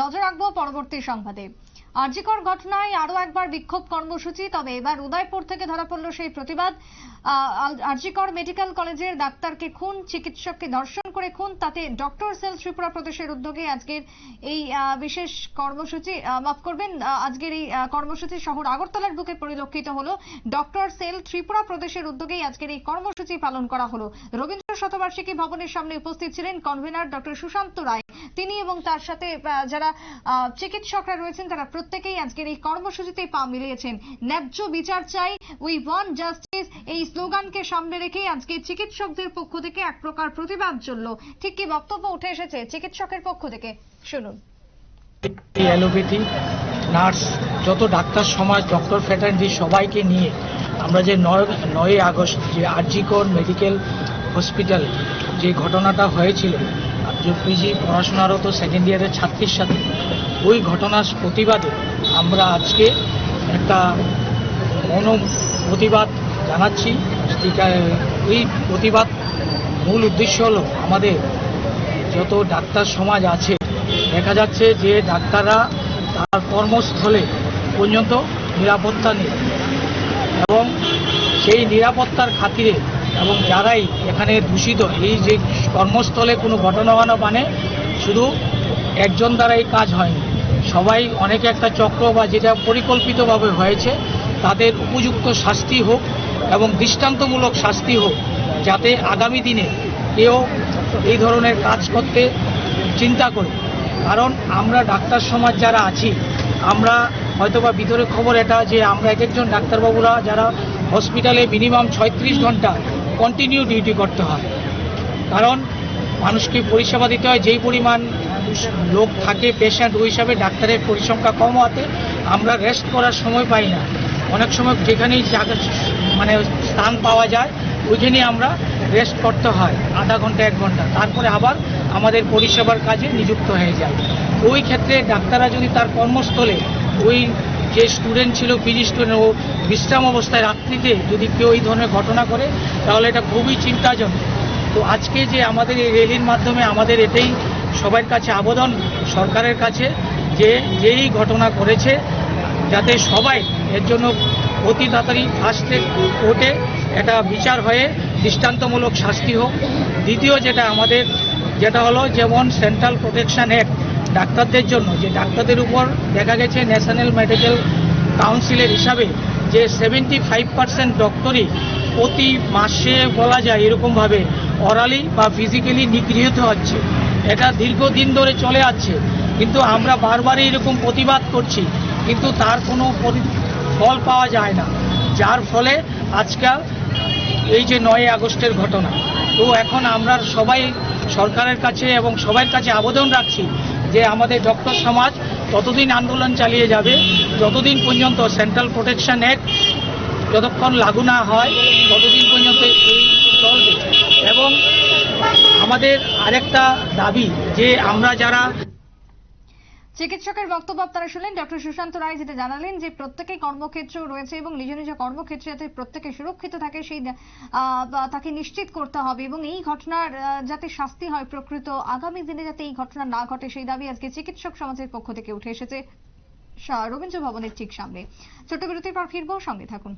নজর রাখব পরবর্তী সংবাদে। আরজিকর ঘটনায় আরও একবার বিক্ষোভ কর্মসূচি, তবে এবার উদয়পুর থেকে ধরা পড়ল সেই প্রতিবাদ। আরজিকর মেডিকেল কলেজের ডাক্তারকে খুন, চিকিৎসককে ধর্ষণ করে খুন, তাতে ডক্টর সেল ত্রিপুরা প্রদেশের উদ্যোগে আজকের এই বিশেষ কর্মসূচি মাফ করবেন আজকের এই কর্মসূচি শহর আগরতলার বুকে পরিলক্ষিত হলো। ডক্টর সেল ত্রিপুরা প্রদেশের উদ্যোগেই আজকের এই কর্মসূচি পালন করা হলো। রবীন্দ্র শতবার্ষিকী ভবনের সামনে উপস্থিত ছিলেন কনভেনার ডক্টর সুশান্ত রায়। তিনি এবং তার সাথে যারা চিকিৎসকরা রয়েছেন, তারা প্রত্যেকেই আজকের এই কর্মসূচিতে পা মিলিয়েছেন। ন্যায্য বিচার চাই। উই ওয়ান্ট জাস্টিস এই স্লোগানকে সামনে রেখে আজকে চিকিৎসকদের পক্ষ থেকে এক প্রকার প্রতিবাদ চলল। ঠিক কি বক্তব্য উঠে এসেছে চিকিৎসকের পক্ষ থেকে? শুনুন। অ্যালোপ্যাথি, নার্স, যত ডাক্তার সমাজ, ডক্টর ফ্যাটার্নি সবাইকে নিয়ে আমরা যে নয় নয় আগস্ট যে আরজিকর মেডিকেল হসপিটাল যে ঘটনাটা হয়েছিল যে পিজি পড়াশোনারত সেকেন্ড ইয়ারের ছাত্রীর সাথে, ওই ঘটনার প্রতিবাদে আমরা আজকে একটা মন প্রতিবাদ জানাচ্ছি এই প্রতিবাদ মূল উদ্দেশ্য হলো আমাদের যত ডাক্তার সমাজ আছে, দেখা যাচ্ছে যে ডাক্তাররা তার কর্মস্থলে পর্যন্ত নিরাপত্তা নেই। এবং সেই নিরাপত্তার খাতিরে এবং যারাই এখানে দূষিত, এই যে কর্মস্থলে কোনো ঘটনা হওয়া মানে শুধু একজন দ্বারাই কাজ হয়নি। সবাই অনেকে একটা চক্র বা যেটা পরিকল্পিতভাবে হয়েছে, তাদের উপযুক্ত শাস্তি হোক এবং দৃষ্টান্তমূলক শাস্তি হোক, যাতে আগামী দিনে কেউ এই ধরনের কাজ করতে চিন্তা করে। কারণ আমরা ডাক্তার সমাজ যারা আছি, আমরা হয়তোবা ভিতরে খবর এটা যে আমরা এক একজন ডাক্তারবাবুরা যারা হসপিটালে মিনিমাম ছয়ত্রিশ ঘণ্টা কন্টিনিউ ডিউটি করতে হয় কারণ মানুষকে পরিষেবা দিতে হয়, যেই পরিমাণ লোক থাকে পেশেন্ট ওই হিসাবে ডাক্তারের পরিসংখ্যা কম হওয়াতে আমরা রেস্ট করার সময় পাই না। অনেক সময় যেখানেই মানে স্থান পাওয়া যায় ওইখানে আমরা রেস্ট করতে হয়, আধা ঘণ্টা, এক ঘণ্টা। তারপরে আবার আমাদের পরিষেবার কাজে নিযুক্ত হয়ে যায়। ওই ক্ষেত্রে ডাক্তাররা যদি তার কর্মস্থলে ওই যে স্টুডেন্ট ছিল পিজি স্টুডেন্ট ও বিশ্রাম অবস্থায় রাত্রিতে যদি কেউ এই ধরনের ঘটনা করে, তাহলে এটা খুবই চিন্তাজনক। তো আজকে যে আমাদের এই র্যালির মাধ্যমে আমাদের এটাই সবার কাছে আবেদন, সরকারের কাছে, যে যেই ঘটনা করেছে যাতে সবাই এর জন্য অতি তাড়াতাড়ি ফার্স্টে কোর্টে এটা বিচার হয়ে দৃষ্টান্তমূলক শাস্তি হোক। দ্বিতীয় যেটা আমাদের, যেটা হলো যেমন সেন্ট্রাল প্রোটেকশন অ্যাক্ট ডাক্তারদের জন্য, যে ডাক্তারদের উপর দেখা গেছে ন্যাশনাল মেডিকেল কাউন্সিলের হিসাবে যে সেভেন্টি ফাইভ পার্সেন্ট ডক্টরই প্রতি মাসে বলা যায় এরকমভাবে অরালি বা ফিজিক্যালি নিগৃহীত হচ্ছে। এটা দীর্ঘদিন ধরে চলে আসছে। কিন্তু আমরা বারবারই এরকম প্রতিবাদ করছি, কিন্তু তার কোনো ফল পাওয়া যায় না। যার ফলে আজকাল এই যে নয় আগস্টের ঘটনা, তো এখন আমরা সবাই সরকারের কাছে এবং সবার কাছে আবেদন রাখছি যে আমাদের ডক্টর সমাজ ততদিন আন্দোলন চালিয়ে যাবে, যতদিন পর্যন্ত সেন্ট্রাল প্রোটেকশন অ্যাক্ট যতক্ষণ লাগু না হয়, ততদিন পর্যন্ত এই চলবে। এবং আমাদের আরেকটা দাবি যে আমরা যারা চিকিৎসকের বক্তব্য আপনারা শুনলেন। ডক্টর সুশান্ত রায় যেটা জানালেন যে প্রত্যেকে কর্মক্ষেত্র রয়েছে এবং নিজ নিজ কর্মক্ষেত্রে যাতে প্রত্যেকে সুরক্ষিত থাকে, সেই তাকে নিশ্চিত করতে হবে এবং এই ঘটনার যাতে শাস্তি হয় প্রকৃত আগামী দিনে যাতে এই ঘটনা না ঘটে, সেই দাবি আজকে চিকিৎসক সমাজের পক্ষ থেকে উঠে এসেছে। রবীন্দ্র ভবনের ঠিক সামনে। ছোট্ট বিরতির পর ফিরবো, সঙ্গে থাকুন।